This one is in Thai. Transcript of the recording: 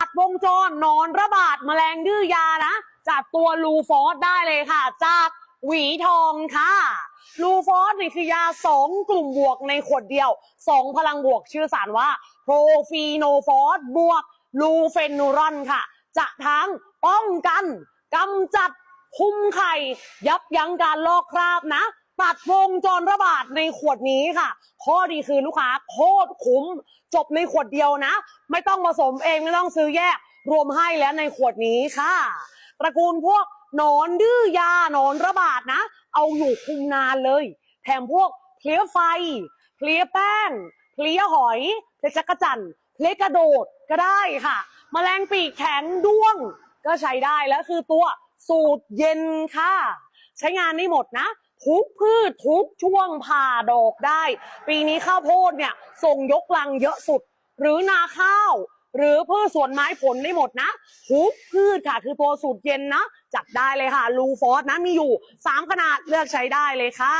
ตัดวงจรนอนระบาดแมลงดื้อยานะ จากตัวลูฟอสได้เลยค่ะ จากหวีทองค่ะ ลูฟอสนี่คือยาสองกลุ่มบวกในขวดเดียวสองพลังบวกชื่อสารว่าโปรฟีโนฟอสบวกลูเฟนูรอนค่ะ จะทั้งป้องกันกำจัดคุมไข่ ยับยั้งการลอกคราบนะ ตัดวงจรระบาดในขวดนี้ค่ะ ข้อดีคือลูกค้าโคตรคุ้ม จบในขวดเดียวนะ ไม่ต้องผสมเองไม่ต้องซื้อแยก รวมให้แล้วในขวดนี้ค่ะ ตระกูลพวกหนอนดื้อยาหนอนระบาดนะ เอาอยู่คุมนานเลย แถมพวกเพลี้ยไฟ เพลี้ยแป้ง เพลี้ยหอย เพลี้ยจักรจันเพลี้ยกระโดดก็ได้ค่ะแมลงปีกแข็งด้วง ก็ใช้ได้แล้วคือตัวสูตรเย็นค่ะ ใช้งานได้หมดนะ ทุกพืชทุกช่วงผ่าดอกได้ ปีนี้ข้าวโพดเนี่ยส่งยกลังเยอะสุด หรือนาข้าว หรือพืชสวนไม้ผลได้หมดนะทุกพืชค่ะคือตัวสูตรเย็นนะจัดได้เลยค่ะ ลูฟอสนะมีอยู่ 3 ขนาดเลือกใช้ได้เลยค่ะ